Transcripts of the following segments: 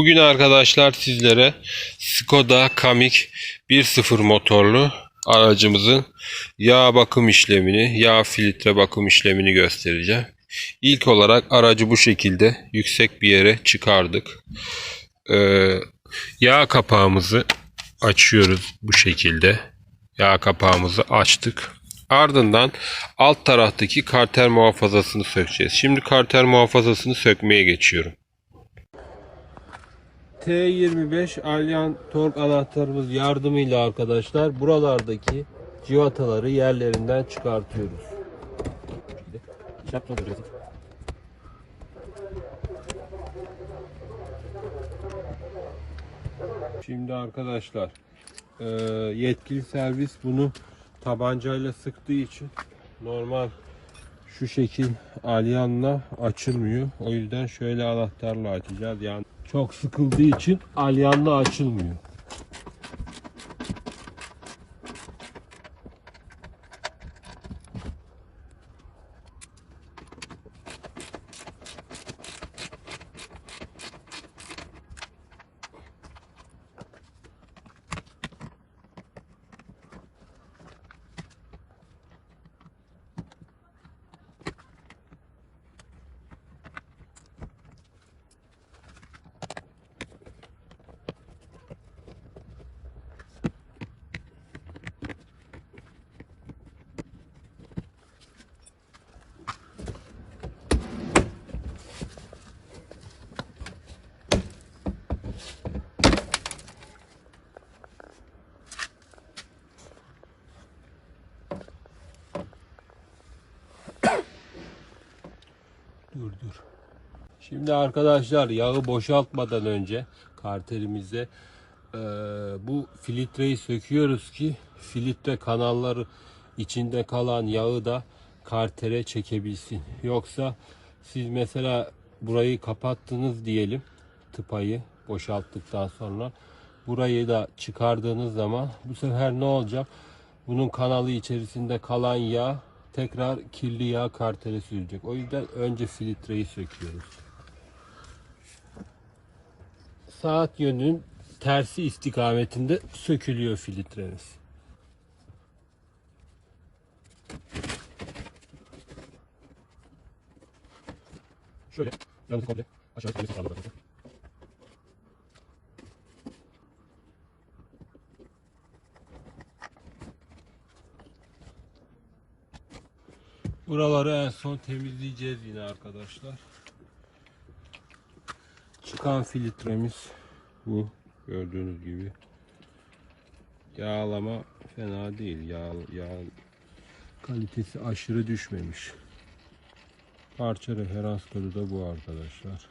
Bugün arkadaşlar sizlere Skoda Kamiq 1.0 motorlu aracımızın yağ bakım işlemini, yağ filtre bakım işlemini göstereceğim. İlk olarak aracı bu şekilde yüksek bir yere çıkardık. Ee, yağ kapağımızı açıyoruz bu şekilde. Yağ kapağımızı açtık. Ardından alt taraftaki karter muhafazasını sökeceğiz. Şimdi karter muhafazasını sökmeye geçiyorum. T25 Alyan tork anahtarımız yardımıyla arkadaşlar buralardaki civataları yerlerinden çıkartıyoruz. Şimdi arkadaşlar e, yetkili servis bunu tabancayla sıktığı için normal şu şekil alyanla açılmıyor. O yüzden şöyle anahtarla açacağız. Yani çok sıkıldığı için alyanla açılmıyor. Dur dur. Şimdi arkadaşlar yağı boşaltmadan önce karterimize eee, bu filtreyi söküyoruz ki filtre kanalları içinde kalan yağı da kartere çekebilsin. Yoksa siz mesela burayı kapattınız diyelim tıpayı boşalttıktan sonra burayı da çıkardığınız zaman bu sefer ne olacak? Bunun kanalı içerisinde kalan yağ tekrar kirli yağ kartere sürecek. O yüzden önce filtreyi söküyoruz. Saat yönünün tersi istikametinde sökülüyor filtremiz. Şöyle yalnız komple aşağı yukarı sağlamak lazım. Buraları en son temizleyeceğiz yine arkadaşlar. Çıkan filtremiz bu gördüğünüz gibi. Yağlama fena değil. Yağ, yağ kalitesi aşırı düşmemiş. Parça referans kodu da bu arkadaşlar.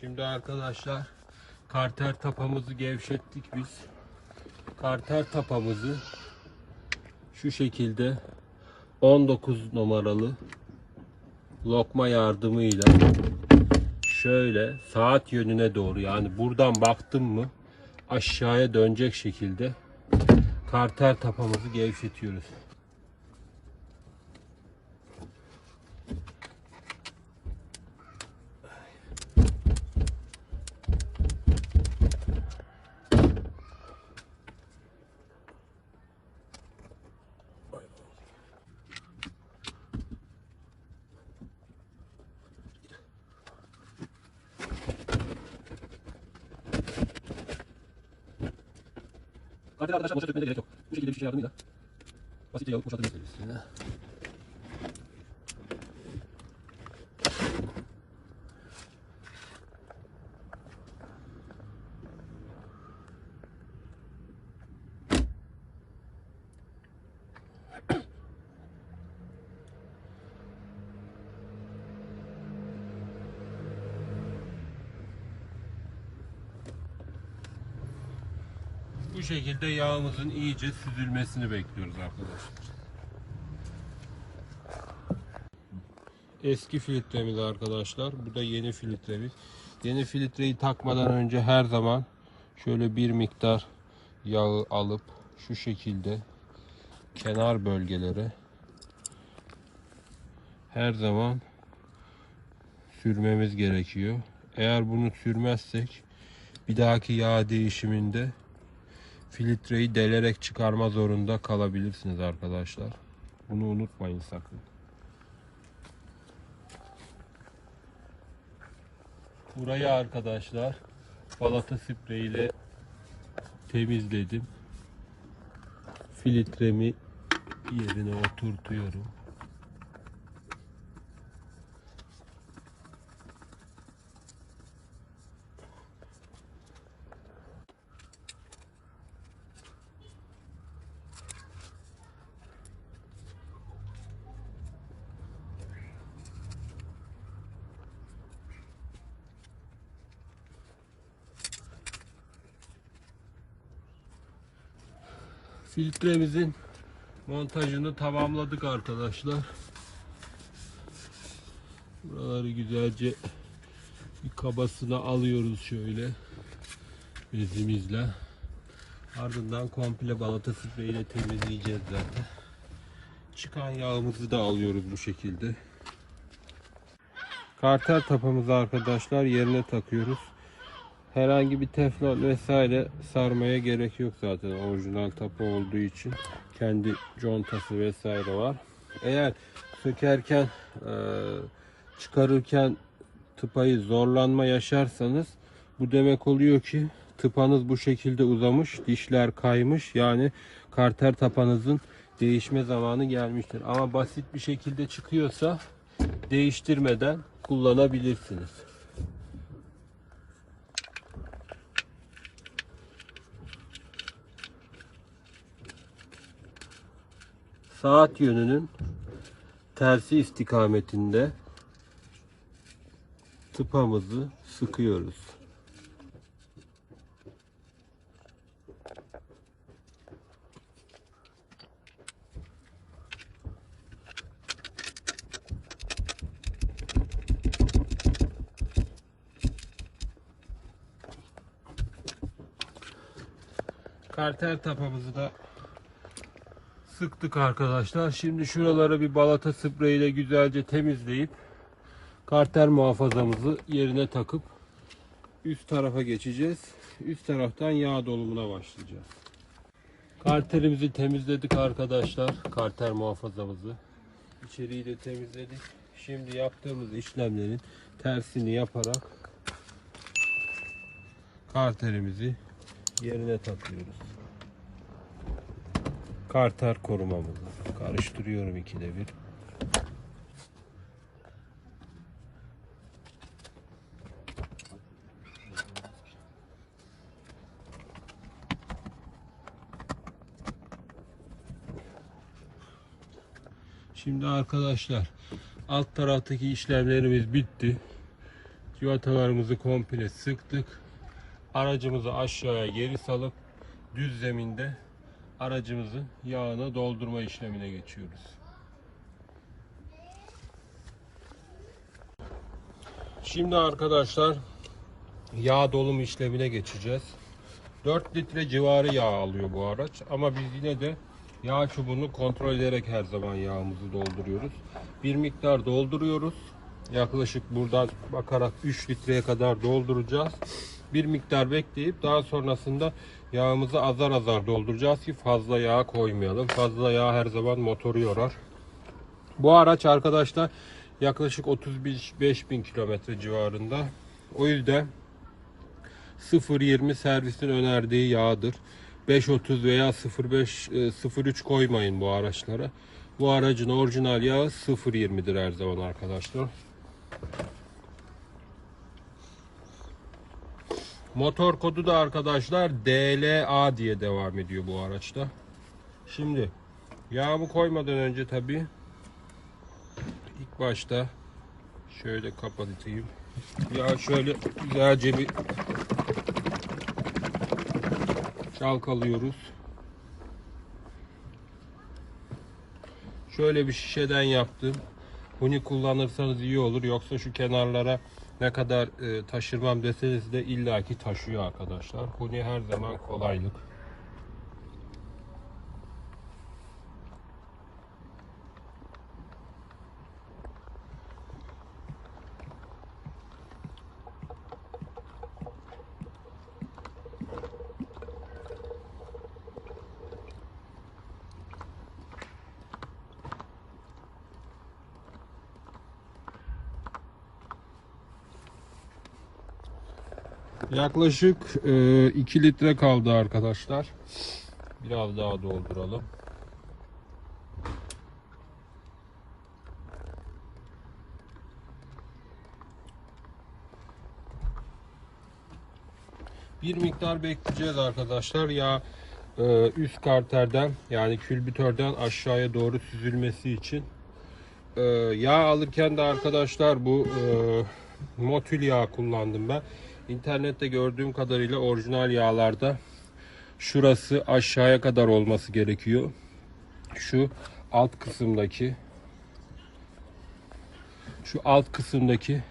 Şimdi arkadaşlar karter tapamızı gevşettik biz. Karter tapamızı şu şekilde 19 numaralı lokma yardımıyla şöyle saat yönüne doğru yani buradan baktım mı aşağıya dönecek şekilde karter tapamızı gevşetiyoruz. Karteli arkadaşlar boşa dökmenize gerek yok. Bu şekilde bir şişe yardımıyla basitçe yalıp boşaltabilirsiniz. Bu şekilde yağımızın iyice süzülmesini bekliyoruz arkadaşlar. Eski filtremiz arkadaşlar. Bu da yeni filtremiz. Yeni filtreyi takmadan önce her zaman şöyle bir miktar yağı alıp şu şekilde kenar bölgelere her zaman sürmemiz gerekiyor. Eğer bunu sürmezsek bir dahaki yağ değişiminde filtreyi delerek çıkarma zorunda kalabilirsiniz arkadaşlar. Bunu unutmayın sakın. Burayı arkadaşlar balata spreyiyle temizledim. Filtremi yerine oturtuyorum. Filtremizin montajını tamamladık arkadaşlar. Buraları güzelce bir kabasına alıyoruz şöyle bezimizle. Ardından komple balata spreyiyle temizleyeceğiz zaten. Çıkan yağımızı da alıyoruz bu şekilde. Karter tapamızı arkadaşlar yerine takıyoruz. Herhangi bir teflon vesaire sarmaya gerek yok zaten orijinal tapa olduğu için kendi contası vesaire var. Eğer sökerken e, çıkarırken tıpayı zorlanma yaşarsanız bu demek oluyor ki tıpanız bu şekilde uzamış, dişler kaymış. Yani karter tapanızın değişme zamanı gelmiştir. Ama basit bir şekilde çıkıyorsa değiştirmeden kullanabilirsiniz. Saat yönünün tersi istikametinde tıpamızı sıkıyoruz. Karter tapamızı da sıktık arkadaşlar. Şimdi şuraları bir balata spreyiyle güzelce temizleyip karter muhafazamızı yerine takıp üst tarafa geçeceğiz. Üst taraftan yağ dolumuna başlayacağız. Karterimizi temizledik arkadaşlar. Karter muhafazamızı. İçeriği de temizledik. Şimdi yaptığımız işlemlerin tersini yaparak karterimizi yerine takıyoruz karter korumamızı karıştırıyorum ikide bir. Şimdi arkadaşlar alt taraftaki işlemlerimiz bitti. Civatalarımızı komple sıktık. Aracımızı aşağıya geri salıp düz zeminde aracımızın yağını doldurma işlemine geçiyoruz. Şimdi arkadaşlar yağ dolum işlemine geçeceğiz. 4 litre civarı yağ alıyor bu araç ama biz yine de yağ çubuğunu kontrol ederek her zaman yağımızı dolduruyoruz. Bir miktar dolduruyoruz. Yaklaşık buradan bakarak 3 litreye kadar dolduracağız. Bir miktar bekleyip daha sonrasında yağımızı azar azar dolduracağız ki fazla yağ koymayalım. Fazla yağ her zaman motoru yorar. Bu araç arkadaşlar yaklaşık 35 bin kilometre civarında. O yüzden 0.20 servisin önerdiği yağdır. 5.30 veya 0.5 0.3 koymayın bu araçlara. Bu aracın orijinal yağı 0.20'dir her zaman arkadaşlar. Motor kodu da arkadaşlar DLA diye devam ediyor bu araçta. Şimdi yağımı koymadan önce tabi ilk başta şöyle kapatayım. Ya şöyle güzelce bir çalkalıyoruz. Şöyle bir şişeden yaptım. Huni kullanırsanız iyi olur. Yoksa şu kenarlara ne kadar e, taşırmam deseniz de illaki taşıyor arkadaşlar. Huni her zaman kolaylık. Yaklaşık 2 litre kaldı arkadaşlar. Biraz daha dolduralım. Bir miktar bekleyeceğiz arkadaşlar. Ya e, üst karterden yani külbütörden aşağıya doğru süzülmesi için. E, yağ alırken de arkadaşlar bu e, motül yağ kullandım ben. İnternette gördüğüm kadarıyla orijinal yağlarda şurası aşağıya kadar olması gerekiyor. Şu alt kısımdaki şu alt kısımdaki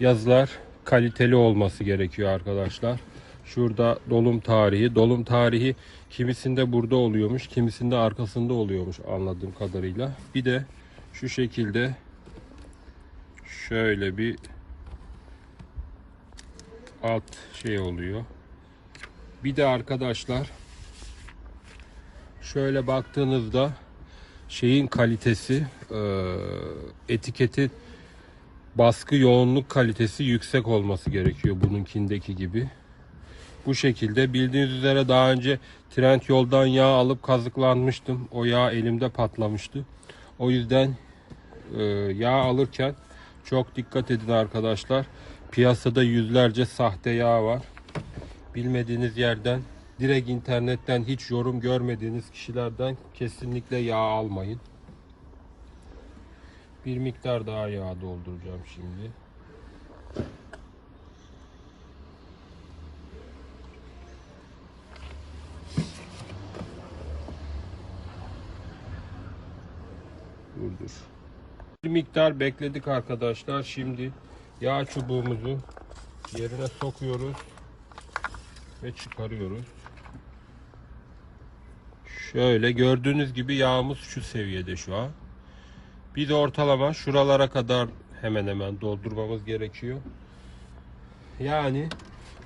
yazılar kaliteli olması gerekiyor arkadaşlar. Şurada dolum tarihi. Dolum tarihi kimisinde burada oluyormuş, kimisinde arkasında oluyormuş anladığım kadarıyla. Bir de şu şekilde şöyle bir alt şey oluyor. Bir de arkadaşlar şöyle baktığınızda şeyin kalitesi eee, etiketi baskı yoğunluk kalitesi yüksek olması gerekiyor bununkindeki gibi. Bu şekilde bildiğiniz üzere daha önce trend yoldan yağ alıp kazıklanmıştım. O yağ elimde patlamıştı. O yüzden e, yağ alırken çok dikkat edin arkadaşlar. Piyasada yüzlerce sahte yağ var. Bilmediğiniz yerden direkt internetten hiç yorum görmediğiniz kişilerden kesinlikle yağ almayın. Bir miktar daha yağ dolduracağım şimdi. Dur dur. Bir miktar bekledik arkadaşlar. Şimdi yağ çubuğumuzu yerine sokuyoruz ve çıkarıyoruz. Şöyle gördüğünüz gibi yağımız şu seviyede şu an. Bir de ortalama şuralara kadar hemen hemen doldurmamız gerekiyor. Yani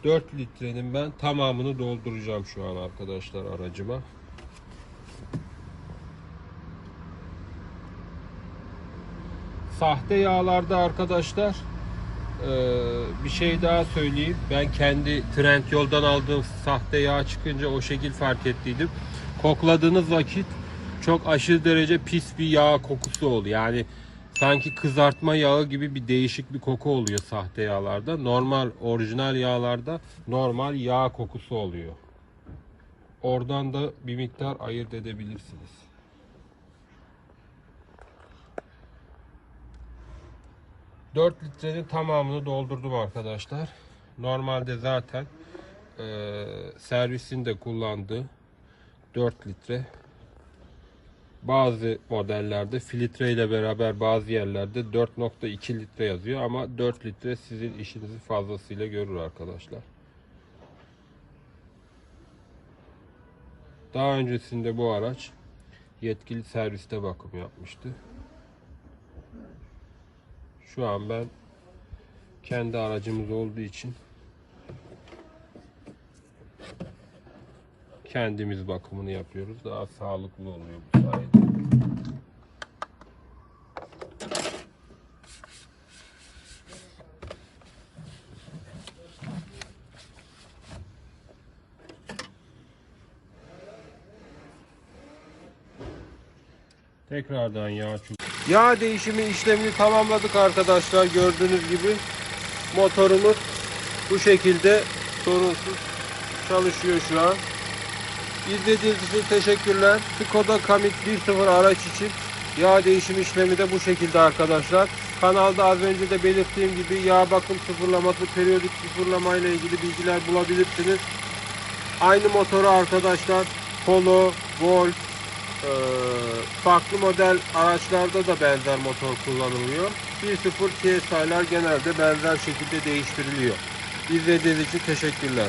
4 litrenin ben tamamını dolduracağım şu an arkadaşlar aracıma. Sahte yağlarda arkadaşlar bir şey daha söyleyeyim. Ben kendi trend yoldan aldığım sahte yağ çıkınca o şekil fark ettiydim. Kokladığınız vakit çok aşırı derece pis bir yağ kokusu oluyor. Yani sanki kızartma yağı gibi bir değişik bir koku oluyor sahte yağlarda. Normal orijinal yağlarda normal yağ kokusu oluyor. Oradan da bir miktar ayırt edebilirsiniz. Dört litrenin tamamını doldurdum arkadaşlar. Normalde zaten eee servisinde kullandığı 4 litre. Bazı modellerde filtre ile beraber bazı yerlerde 4.2 litre yazıyor ama 4 litre sizin işinizi fazlasıyla görür arkadaşlar. Daha öncesinde bu araç yetkili serviste bakım yapmıştı. Şu an ben kendi aracımız olduğu için kendimiz bakımını yapıyoruz. Daha sağlıklı oluyor bu sayede. Tekrardan yağ çubuğu. Yağ değişimi işlemini tamamladık arkadaşlar. Gördüğünüz gibi motorumuz bu şekilde sorunsuz çalışıyor şu an. İzlediğiniz için teşekkürler. Skoda Kamiq 1.0 araç için yağ değişim işlemi de bu şekilde arkadaşlar. Kanalda az önce de belirttiğim gibi yağ bakım sıfırlaması, periyodik sıfırlama ile ilgili bilgiler bulabilirsiniz. Aynı motoru arkadaşlar Polo, Golf, farklı model araçlarda da benzer motor kullanılıyor. 1.0 TSI'lar genelde benzer şekilde değiştiriliyor. İzlediğiniz için teşekkürler.